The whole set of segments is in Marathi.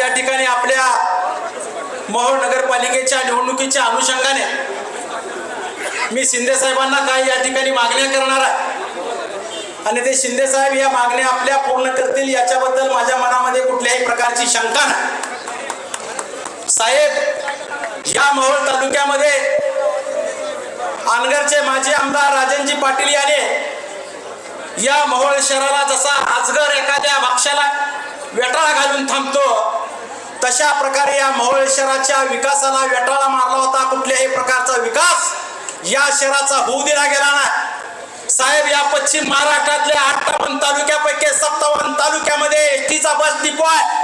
या ठिकाणी आपल्या मोहोळ नगरपालिकेच्या निवडणुकीच्या अनुषंगाने मी शिंदे साहेबांना काही या ठिकाणी मागण्या करणार आहे. आणि ते शिंदे साहेब या मागण्या आपल्या पूर्ण करतील याच्याबद्दल माझ्या मनामध्ये कुठल्याही प्रकारची शंका नाही. साहेब या मोहोळ तालुक्यामध्ये अनगरचे माजी आमदार राजनजी पाटील याने या मोहोळ शहराला जसा आजगर एखाद्या भाक्षाला वेटाळा घालून थांबतो तशा प्रकारे या मोहोळ शहराच्या विकासाला वेटाळा मारला होता. कुठल्याही प्रकारचा विकास या शहराचा होऊ दिला गेला नाही. साहेब या पश्चिम महाराष्ट्रातल्या अठ्ठावन्न तालुक्यापैकी सत्तावन्न तालुक्यामध्ये एस टीचा बस डिपो आहे.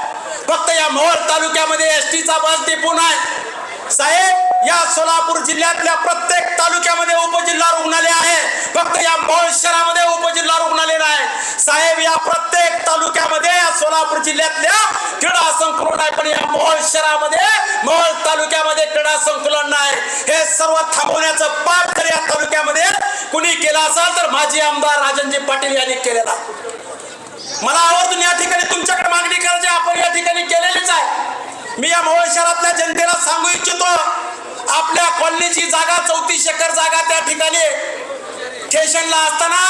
फक्त या मोहोळ तालुक्यामध्ये एस टीचा बस डिपो नाही. साहेब या सोलापूर जिल्ह्यातल्या प्रत्येक तालुक्यामध्ये उपजिल्हा रुग्णालय आहे. फक्त या मोहोळ तालुक्यामध्ये सोलापूर जिल्ह्यातल्या क्रीडा संकुलन आहे. पण या मोहोळ शहरामध्ये मोहोळ तालुक्यामध्ये क्रीडा संकुलन नाही. हे सर्व थांबवण्याचं पाप जर या तालुक्यामध्ये कुणी केलं असेल तर माजी आमदार राजनजी पाटील यांनी केलेला मला आवर्जून या ठिकाणी तुमच्याकडे मागणी करायची आपण या ठिकाणी केलेलीच आहे. मी या मोहोळ शहरातल्या जनतेला सांगू इच्छितो आपल्या कॉलनीची जागा चौतीस एकर जागा त्या ठिकाणी. स्टेशनला असताना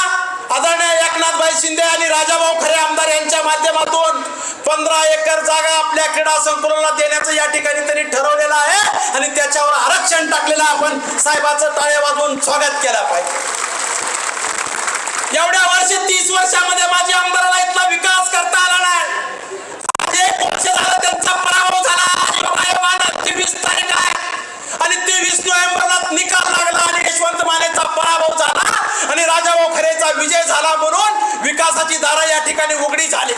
आदरणीय एकनाथभाई शिंदे आणि राजाभाऊ खरे आमदार यांच्या माध्यमातून पंधरा एकर जागा आपल्या क्रीडा संकुलाला देण्याचं या ठिकाणी त्यांनी ठरवलेलं आहे आणि त्याच्यावर आरक्षण टाकलेलं आपण साहेबाचं टाळे वाजवून स्वागत केलं पाहिजे. एवढ्या वर्षी तीस वर्षामध्ये माझ्या आमदार झाला म्हणून विकासाची दारा या ठिकाणी उघडी झाली.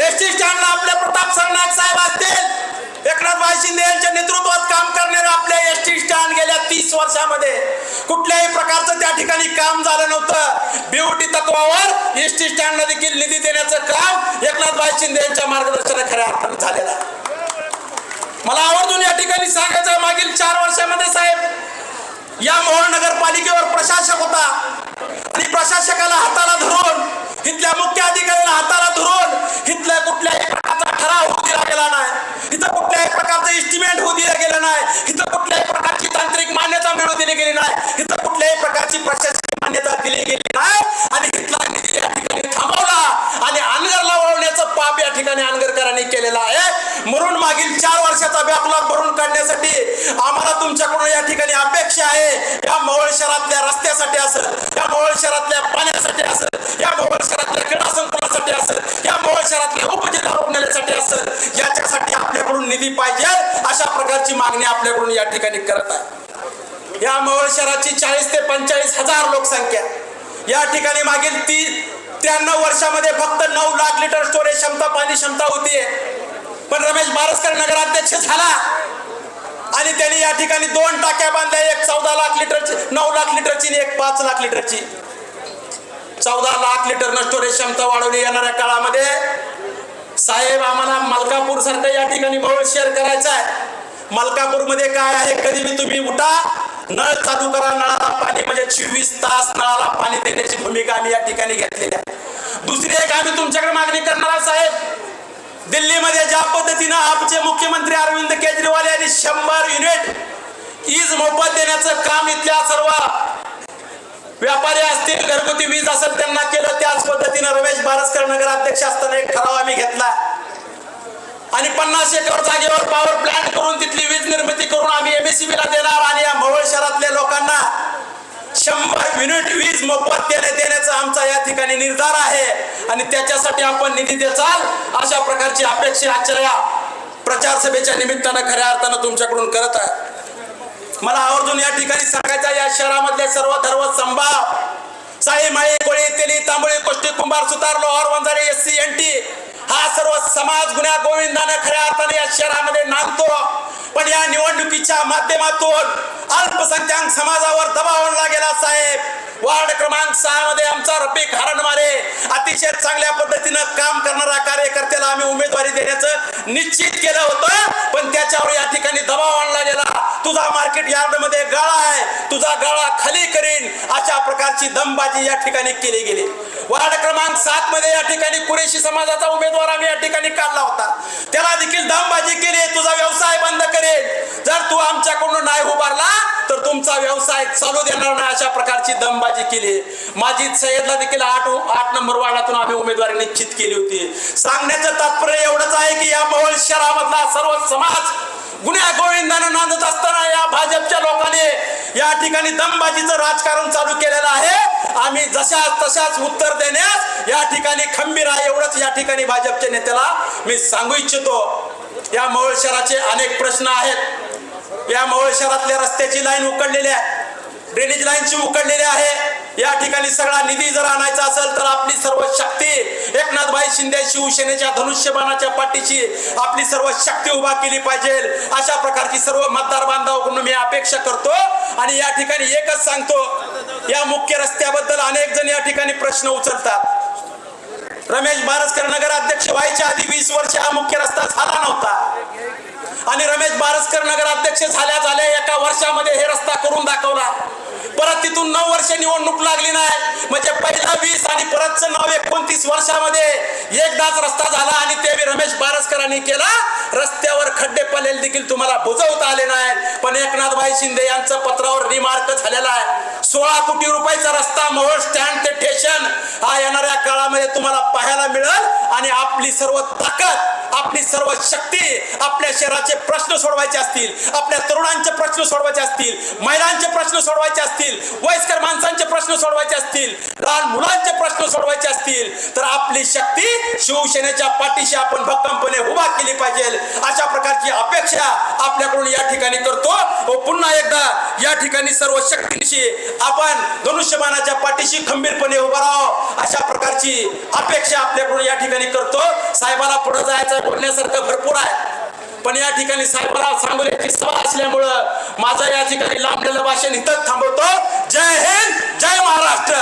एस टी स्टँडला आपले प्रताप सरनाईक साहेब असतील एकनाथभाई शिंदे यांच्या नेतृत्वात काम करणारे आपल्या एस टी स्टँड गेल्या तीस वर्षामध्ये. कुठल्याही प्रकारचं त्या ठिकाणी काम झालं नव्हतं. ब्युटी तत्वावर एस टी स्टँडला देखील निधी देण्याचं काम एकनाथभाई शिंदे यांच्या मार्गदर्शनात खऱ्या अर्थानं झालेलं आहे. मला आवर्जून या ठिकाणी सांगायचं मागील चार वर्षामध्ये साहेब या मोहोळ नगरपालिकेवर प्रशासक होता. आणि प्रशासकाला हाताला धरून इथल्या मुख्य अधिकाऱ्याला हाताला धरून इथल्या कुठल्याही प्रकारचा ठराव होऊ दिला गेला नाही. इथं कुठल्याही प्रकारचं इस्टिमेट होऊ दिलं गेलं नाही. इथं कुठल्याही प्रकारची तांत्रिक मान्यता मिळवून दिली गेली नाही. इथं कुठल्याही प्रकारची प्रशासकीय मान्यता दिली गेली नाही. आणि इथला निधी या ठिकाणी थांबवला आणि अनगरला वळवण्याचं पाप या ठिकाणी अनगरकरांनी केलेलं आहे. म्हणून मागील चार वर्षाचा बॅकलॉग भरून काढण्यासाठी आम्हाला तुमच्याकडून या ठिकाणी अपेक्षा आहे. या मोहोळ शहरातल्या रस्त्यासाठी असेल या मोहोळ शहरातल्या पाण्यासाठी असेल या मोहोळ शहरातल्या क्रीडा संकुलासाठी असेल या मोहोळ शहरातल्या उपजिल्हा रुग्णालयासाठी असेल याच्यासाठी आपल्याकडून निधी पाहिजे अशा प्रकारची मागणी आपल्याकडून या ठिकाणी करत आहे. या मोहोळ शहराची चाळीस ते पंचेचाळीस हजार लोकसंख्या या ठिकाणी मागील ती त्र्याण्णव वर्षामध्ये फक्त नऊ लाख लिटर स्टोरेज क्षमता पाणी क्षमता होती. पण रमेश बारसकर नगराध्यक्ष झाला. आणि त्यांनी या ठिकाणी दोन टाक्या बांधल्या. एक चौदा लाख लिटरची नऊ लाख लिटरची आणि एक पाच लाख लिटरची. चौदा लाख लिटर स्टोरेज क्षमता वाढवली येणाऱ्या काळामध्ये साहेब आम्हाला मलकापूर सारखं या ठिकाणी मोहोळ शेअर करायचं आहे. मलकापूरमध्ये काय आहे? कधी मी तुम्ही उठा. नळ चालू करा. नळाला पाणी म्हणजे चोवीस तास नळाला पाणी देण्याची भूमिका आम्ही या ठिकाणी घेतलेली आहे. दुसरी एक आम्ही तुमच्याकडे मागणी करणार साहेब. दिल्लीमध्ये ज्या पद्धतीनं आमचे मुख्यमंत्री अरविंद केजरीवाल यांनी शंभर युनिट ईज मोफत देण्याचं काम इथल्या सर्व व्यापारी असतील घरगुती वीज असेल त्यांना केलं त्याच पद्धतीनं रमेश बारसकर नगराध्यक्ष असताना एक ठराव आम्ही घेतला. आणि पन्नास एकर जागेवर ठिकाणी निर्धार आहे. आणि त्याच्यासाठी आपण निधी देचाल अशा प्रकारची अपेक्षा आजच्या या प्रचार सभेच्या निमित्तानं खऱ्या अर्थानं तुमच्याकडून करत आहे. मला आवर्जून या ठिकाणी सांगायचं या शहरामधले सर्व धर्म संभाव साई माळी कोळी तेली तांबळी कोष्टी कुंभार सुतार लोहार वंजारे एस सी एन टी हा सर्व समाज गुन्हा गोविंदाने खऱ्या अर्थाने या शहरामध्ये नांदतो. पण या निवडणुकीच्या माध्यमातून अल्पसंख्याक समाजावर दबाव आणला गेला साहेब. वार्ड क्रमांक सहा मध्ये आमचा रफिक हरणमारे अतिशय चांगल्या पद्धतीनं काम करणारा कार्यकर्त्याला आम्ही उमेदवारी देण्याचं निश्चित केलं होतं. पण त्याच्यावर या ठिकाणी दबाव आणला गेला. तुझा मार्केट यार्डमध्ये गाळा आहे. तुझा गाळा खाली करीन. अशा प्रकारची दमबाजी या ठिकाणी केली गेली. वार्ड क्रमांक सात मध्ये या ठिकाणी कुरेशी समाजाचा उमेदवार आम्ही या ठिकाणी काढला होता. त्याला देखील दामबाजी केली तुझा व्यवसाय बंद करेल. जर तू आमच्याकडून नाही उभारला तर तुमचा व्यवसाय चालू देणार नाही अशा प्रकारची दमबाजी केली माझी सय्यदला देखील आठ आठ नंबर वार्डातून आम्ही उमेदवारी निश्चित केली होती. सांगण्याचं तात्पर्य एवढंच आहे की या मोहल शहरामधला सर्व समाज गुन्हा गोविंदानं नांदत असताना या भाजपच्या लोकांनी या ठिकाणी दमबाजीचं राजकारण चालू केलेलं आहे. आम्ही जशाच तशाच उत्तर देण्यास या ठिकाणी खंबीर आहे एवढंच या ठिकाणी भाजपच्या नेत्याला मी सांगू इच्छितो. या मवळ शहराचे अनेक प्रश्न आहेत. या मवळ शहरातल्या रस्त्याची लाईन उकडलेली आहे. ड्रेनेज लाईनची उकडलेली आहे. या ठिकाणी सगळा निधी जर आणायचा असेल तर आपली सर्व शक्ती एकनाथभाई शिंदे शिवसेनेच्या धनुष्यबाणाच्या पाठीची आपली सर्व शक्ती उभा केली पाहिजे. अशा प्रकारची सर्व मतदार बांधवाकडून मी अपेक्षा करतो. आणि या ठिकाणी एकच सांगतो या मुख्य रस्त्याबद्दल अनेक जण या ठिकाणी प्रश्न उचलतात. रमेश बारसकर नगराध्यक्ष व्हायच्या आधी वीस वर्ष हा मुख्य रस्ता झाला नव्हता. आणि रमेश बारसकर नगराध्यक्ष झाल्या झाल्या एका वर्षामध्ये हे रस्ता करून दाखवला. परत तिथून नऊ वर्ष निवडणूक लागली नाही. म्हणजे पहिला वीस आणि परतचं नऊ एकोणतीस वर्षामध्ये एकदाच रस्ता झाला आणि ते रमेश बारसकरांनी केला. रस्ता खड्डे पडलेले देखील तुम्हाला बुजवता आले नाही पण एकनाथभाई शिंदे यांचं पत्रावर रिमार्क झालेला आहे. सोळा कोटी रुपयाचा रस्ता मोहोळ स्टँड ते स्टेशन हा येणाऱ्या काळामध्ये तुम्हाला पाहायला मिळेल आणि आपली सर्व ताकद आपली सर्व शक्ती आपल्या शहराचे प्रश्न सोडवायचे असतील आपल्या तरुणांचे प्रश्न सोडवायचे असतील महिलांचे प्रश्न सोडवायचे असतील वयस्कर माणसांचे प्रश्न सोडवायचे असतील लहान मुलांचे प्रश्न सोडवायचे असतील तर आपली शक्ती शिवसेनेच्या पाठीशी आपण भक्कमपणे उभा केली पाहिजे. अशा प्रकारची अपेक्षा आपल्याकडून या ठिकाणी करतो. व पुन्हा एकदा या ठिकाणी सर्व शक्तींशी आपण धनुष्यबाणाच्या पाठीशी खंबीरपणे उभा राहावं अशा प्रकारची अपेक्षा आपल्याकडून या ठिकाणी करतो. साहेबाला पुढे जायचं बोलण्यासारखं भरपूर आहे. पण या ठिकाणी साहेबराव सांगोल्याची सभा असल्यामुळं माझं या ठिकाणी लांबलेलं भाषण इथं थांबवतो. जय हिंद जय महाराष्ट्र.